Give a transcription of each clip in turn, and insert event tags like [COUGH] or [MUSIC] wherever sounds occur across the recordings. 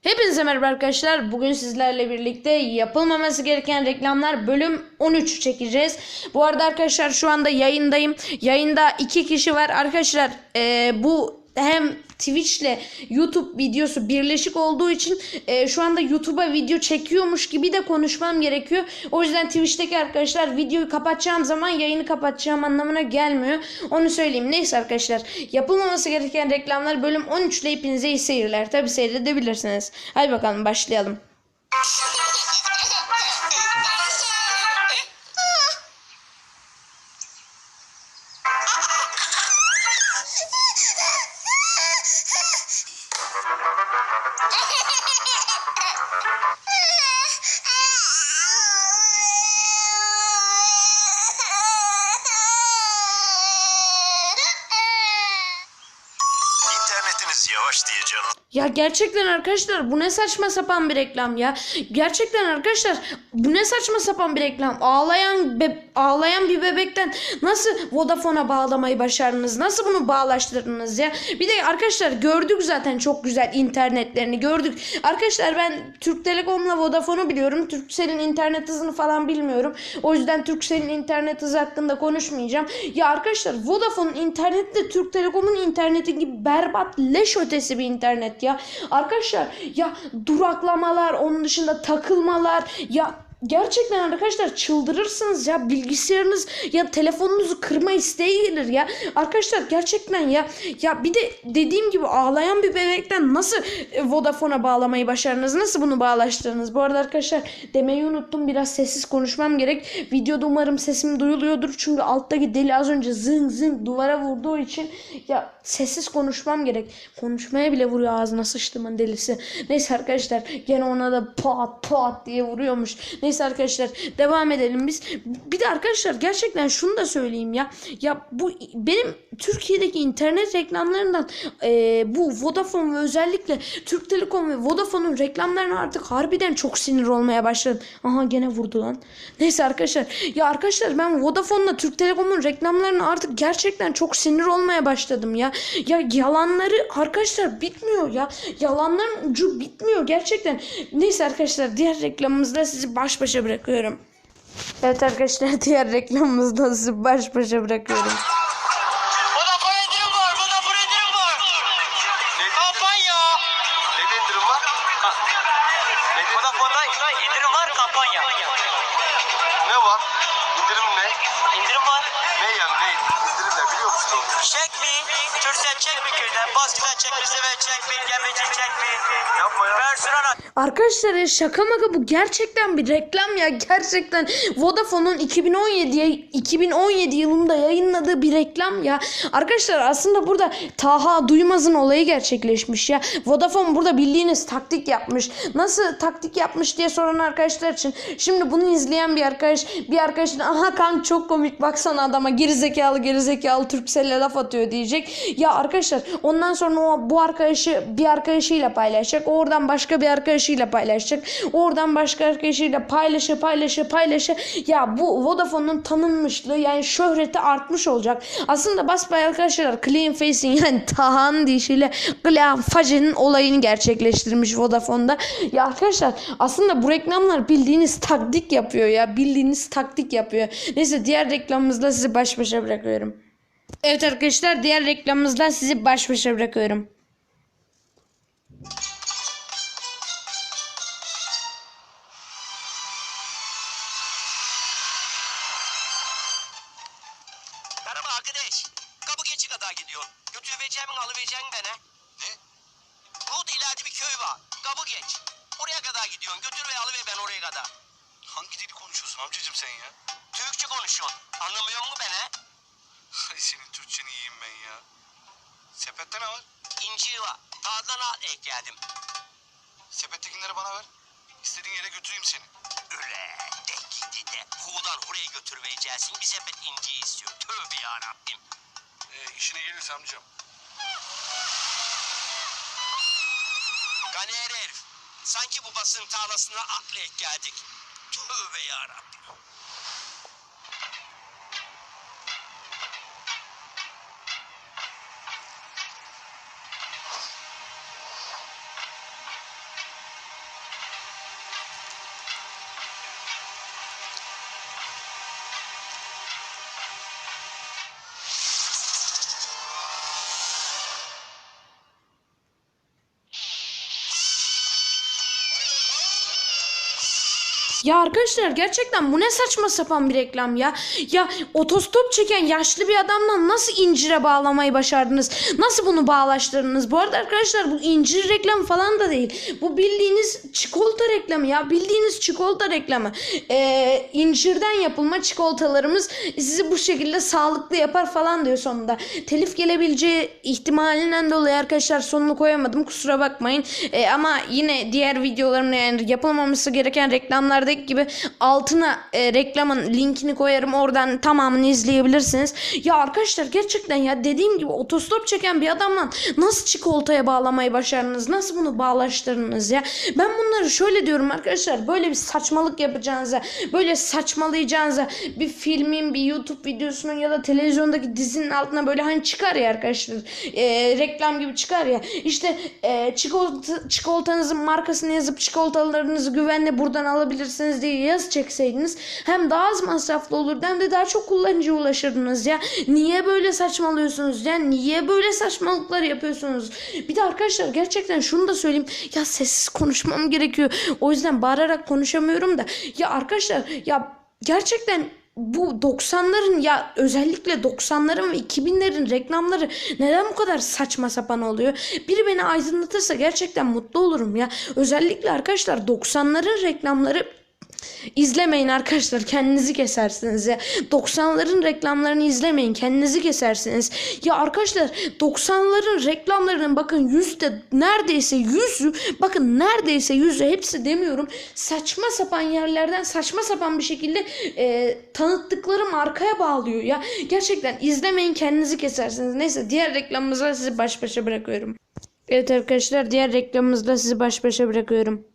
Hepinize merhaba arkadaşlar. Bugün sizlerle birlikte yapılmaması gereken reklamlar bölüm 13 çekeceğiz. Bu arada arkadaşlar şu anda yayındayım. Yayında iki kişi var. Arkadaşlar eee, bu hem Twitch ile YouTube videosu birleşik olduğu için eee, şu anda YouTube'a video çekiyormuş gibi de konuşmam gerekiyor. O yüzden Twitch'teki arkadaşlar videoyu kapatacağım zaman yayını kapatacağım anlamına gelmiyor. Onu söyleyeyim. Neyse arkadaşlar yapılmaması gereken reklamlar bölüm 13 ile hepinize iyi seyirler. Tabi seyredebilirsiniz. Hadi bakalım başlayalım. Ha ha ha ha! Yavaş diye. Ya gerçekten arkadaşlar bu ne saçma sapan bir reklam ya. Gerçekten arkadaşlar bu ne saçma sapan bir reklam. Ağlayan be- ağlayan bir bebekten nasıl Vodafone'a bağlamayı başardınız? Nasıl bunu bağlaştırdınız ya? Bir de arkadaşlar gördük zaten çok güzel internetlerini gördük. Arkadaşlar ben Türk Telekom'la Vodafone'u biliyorum. Turkcell'in internet hızını falan bilmiyorum. O yüzden Turkcell'in internet hızı hakkında konuşmayacağım. Ya arkadaşlar Vodafone'un interneti de Türk Telekom'un interneti gibi berbat leş ötesi bir internet ya. Arkadaşlar ya duraklamalar onun dışında takılmalar ya Gerçekten arkadaşlar çıldırırsınız ya bilgisayarınız ya telefonunuzu kırma isteği gelir ya. Arkadaşlar gerçekten ya ya bir de dediğim gibi ağlayan bir bebekten nasıl e, Vodafone'a bağlamayı başardınız? Nasıl bunu bağlaştırdınız? Bu arada arkadaşlar demeyi unuttum biraz sessiz konuşmam gerek. Videoda umarım sesim duyuluyordur. Çünkü alttaki deli az önce zıng zıng duvara vurduğu için ya sessiz konuşmam gerek. Konuşmaya bile vuruyor ağzına sıçtımın delisi. Neyse arkadaşlar gene ona da pat pat diye vuruyormuş. Neyse arkadaşlar devam edelim biz. Bir de arkadaşlar gerçekten şunu da söyleyeyim ya. Ya bu benim Türkiye'deki internet reklamlarından e, bu Vodafone ve özellikle Türk Telekom ve Vodafone'un reklamlarına artık harbiden çok sinir olmaya başladım. Aha gene vurdu lan. Neyse arkadaşlar. Ya arkadaşlar ben Vodafone'la Türk Telekom'un reklamlarına artık gerçekten çok sinir olmaya başladım ya. Ya yalanları arkadaşlar bitmiyor ya. Yalanların ucu bitmiyor gerçekten. Neyse arkadaşlar diğer reklamımızda sizi baş başa bırakıyorum. Evet arkadaşlar [LAUGHS] diğer reklamımızda sizi baş başa bırakıyorum. Vodafone indirim var, Vodafone indirim var. Kampanya. Ne indirim var? Vodafone'da indirim var, kampanya. Ne var? İndirim ne? İndirim var. Ne yani ne? İndirim ne biliyor musun? Çek mi? Türksel çek mi köyden? Baskıdan çek? Sever çek mi? Gemeci çek mi? Yapma ya. Personel Arkadaşlar ya şaka maka bu gerçekten bir reklam ya. Gerçekten Vodafone'un 2017'ye 2017 yılında yayınladığı bir reklam ya. Arkadaşlar aslında burada Taha Duymaz'ın olayı gerçekleşmiş ya. Vodafone burada bildiğiniz taktik yapmış. Nasıl taktik yapmış diye soran arkadaşlar için. Şimdi bunu izleyen bir arkadaş bir arkadaşın aha kan çok komik baksana adama gerizekalı gerizekalı Türkcell'e laf atıyor diyecek. Ya arkadaşlar ondan sonra o bu arkadaşı bir arkadaşıyla paylaşacak. Oradan başka bir arkadaşıyla paylaşacak. Oradan başka arkadaşıyla paylaşa paylaşa paylaşa. Ya bu Vodafone'un tanınmışlığı yani şöhreti artmış olacak. Aslında basbaya arkadaşlar Clean Face'in [LAUGHS] yani Tahan deyişiyle Clean Face'nin olayını gerçekleştirmiş Vodafone'da. Ya arkadaşlar aslında bu reklamlar bildiğiniz taktik yapıyor ya. Bildiğiniz taktik yapıyor. Neyse diğer reklamımızla sizi baş başa bırakıyorum. Evet arkadaşlar diğer reklamımızla sizi baş başa bırakıyorum. Merhaba arkadaş. Kapı geçi kadar gidiyor. Götüreceğimin alıvereceğin bana. Ne? Burada ileride bir köy var. Kapı geç. Oraya kadar gidiyorsun. Götür ve alıver ben oraya kadar. Hangi dili konuşuyorsun amcacım sen ya? Türkçe konuşuyorsun. Anlamıyor musun beni? Ben ya. Sepette ne var? İnci var. Dağdan al ek geldim. Sepettekileri bana ver. İstediğin yere götüreyim seni. Öyle de gitti de. Huğdan oraya götürmeyeceksin. Bir sepet inci istiyor. Tövbe yarabbim. Ee, işine gelirse amcam. Ganer herif. Sanki babasının tarlasına atlayıp geldik. Tövbe yarabbim. Ya arkadaşlar gerçekten bu ne saçma sapan bir reklam ya. Ya otostop çeken yaşlı bir adamdan nasıl incire bağlamayı başardınız? Nasıl bunu bağlaştırdınız? Bu arada arkadaşlar bu incir reklamı falan da değil. Bu bildiğiniz çikolata reklamı ya. Bildiğiniz çikolata reklamı. Ee, incirden yapılma çikolatalarımız sizi bu şekilde sağlıklı yapar falan diyor sonunda. Telif gelebileceği ihtimalinden dolayı arkadaşlar sonunu koyamadım. Kusura bakmayın. Ee, ama yine diğer videolarımda yani yapılmaması gereken reklamlardaki gibi altına e, reklamın linkini koyarım. Oradan tamamını izleyebilirsiniz. Ya arkadaşlar gerçekten ya dediğim gibi otostop çeken bir adamla nasıl çikolataya bağlamayı başardınız? Nasıl bunu bağlaştırdınız ya? Ben bunları şöyle diyorum arkadaşlar. Böyle bir saçmalık yapacağınıza, böyle saçmalayacağınıza bir filmin, bir YouTube videosunun ya da televizyondaki dizinin altına böyle hani çıkar ya arkadaşlar. e, reklam gibi çıkar ya. İşte e, çikolata, çikolatanızın markasını yazıp çikolatalarınızı güvenle buradan alabilirsiniz diye yaz çekseydiniz hem daha az masraflı olurdu hem de daha çok kullanıcıya ulaşırdınız ya. Niye böyle saçmalıyorsunuz ya? Niye böyle saçmalıklar yapıyorsunuz? Bir de arkadaşlar gerçekten şunu da söyleyeyim. Ya sessiz konuşmam gerekiyor. O yüzden bağırarak konuşamıyorum da. Ya arkadaşlar ya gerçekten bu 90'ların ya özellikle 90'ların ve 2000'lerin reklamları neden bu kadar saçma sapan oluyor? Biri beni aydınlatırsa gerçekten mutlu olurum ya. Özellikle arkadaşlar 90'ların reklamları İzlemeyin arkadaşlar kendinizi kesersiniz ya. 90'ların reklamlarını izlemeyin kendinizi kesersiniz. Ya arkadaşlar 90'ların reklamlarının bakın yüzde neredeyse yüzü bakın neredeyse yüzü hepsi demiyorum saçma sapan yerlerden saçma sapan bir şekilde e, tanıttıkları markaya bağlıyor ya. Gerçekten izlemeyin kendinizi kesersiniz. Neyse diğer reklamımızla sizi baş başa bırakıyorum. Evet arkadaşlar diğer reklamımızla sizi baş başa bırakıyorum.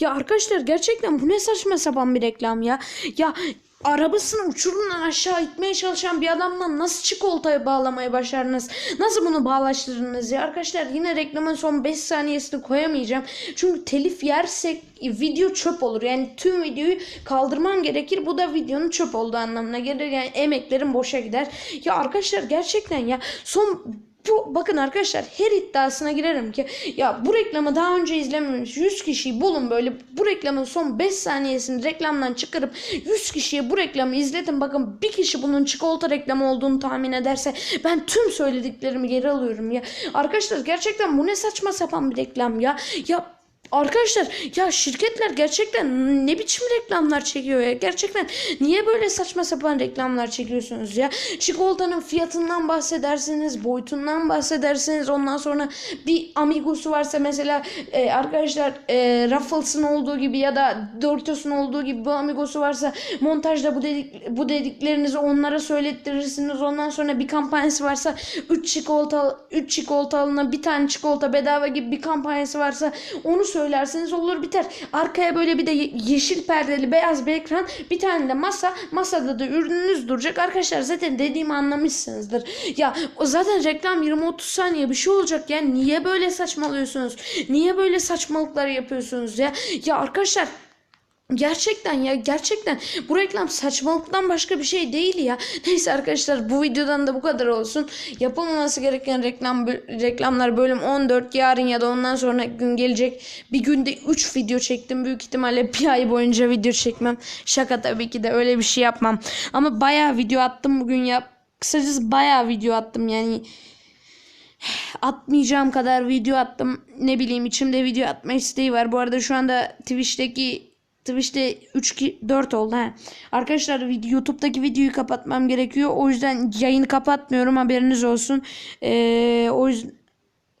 Ya arkadaşlar gerçekten bu ne saçma sapan bir reklam ya. Ya arabasını uçurumdan aşağı itmeye çalışan bir adamdan nasıl çikolataya bağlamayı başardınız? Nasıl bunu bağlaştırdınız ya? Arkadaşlar yine reklamın son 5 saniyesini koyamayacağım. Çünkü telif yersek video çöp olur. Yani tüm videoyu kaldırmam gerekir. Bu da videonun çöp olduğu anlamına gelir. Yani emeklerim boşa gider. Ya arkadaşlar gerçekten ya son bu bakın arkadaşlar her iddiasına girerim ki ya bu reklamı daha önce izlememiş 100 kişiyi bulun böyle bu reklamın son 5 saniyesini reklamdan çıkarıp 100 kişiye bu reklamı izletin. Bakın bir kişi bunun çikolata reklamı olduğunu tahmin ederse ben tüm söylediklerimi geri alıyorum ya. Arkadaşlar gerçekten bu ne saçma sapan bir reklam ya? Ya Arkadaşlar ya şirketler gerçekten ne biçim reklamlar çekiyor ya? Gerçekten niye böyle saçma sapan reklamlar çekiyorsunuz ya? Çikolatanın fiyatından bahsedersiniz, boyutundan bahsedersiniz. Ondan sonra bir Amigos'u varsa mesela e, arkadaşlar e, Ruffles'ın olduğu gibi ya da Doritos'un olduğu gibi bu Amigos'u varsa montajda bu dedik bu dediklerinizi onlara söylettirirsiniz. Ondan sonra bir kampanyası varsa 3 çikolata 3 çikolata alına bir tane çikolata bedava gibi bir kampanyası varsa onu söylerseniz olur biter. Arkaya böyle bir de ye- yeşil perdeli beyaz bir ekran bir tane de masa masada da ürününüz duracak. Arkadaşlar zaten dediğimi anlamışsınızdır. Ya zaten reklam 20-30 saniye bir şey olacak ya. Niye böyle saçmalıyorsunuz? Niye böyle saçmalıklar yapıyorsunuz ya? Ya arkadaşlar Gerçekten ya gerçekten bu reklam saçmalıktan başka bir şey değil ya. [LAUGHS] Neyse arkadaşlar bu videodan da bu kadar olsun. Yapılmaması gereken reklam reklamlar bölüm 14 yarın ya da ondan sonra gün gelecek. Bir günde 3 video çektim. Büyük ihtimalle bir ay boyunca video çekmem. Şaka tabii ki de öyle bir şey yapmam. Ama bayağı video attım bugün ya. Kısacası bayağı video attım yani [SIGHS] atmayacağım kadar video attım. Ne bileyim içimde video atma isteği var. Bu arada şu anda Twitch'teki Twitch'te 3 ki 4 oldu ha. Arkadaşlar YouTube'daki videoyu kapatmam gerekiyor. O yüzden yayını kapatmıyorum haberiniz olsun. Ee, o yüzden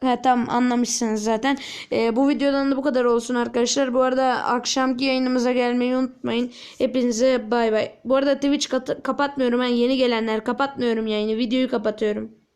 Ha, tamam anlamışsınız zaten. Ee, bu videodan da bu kadar olsun arkadaşlar. Bu arada akşamki yayınımıza gelmeyi unutmayın. Hepinize bay bay. Bu arada Twitch kapatmıyorum. Ben yeni gelenler kapatmıyorum yayını. Videoyu kapatıyorum.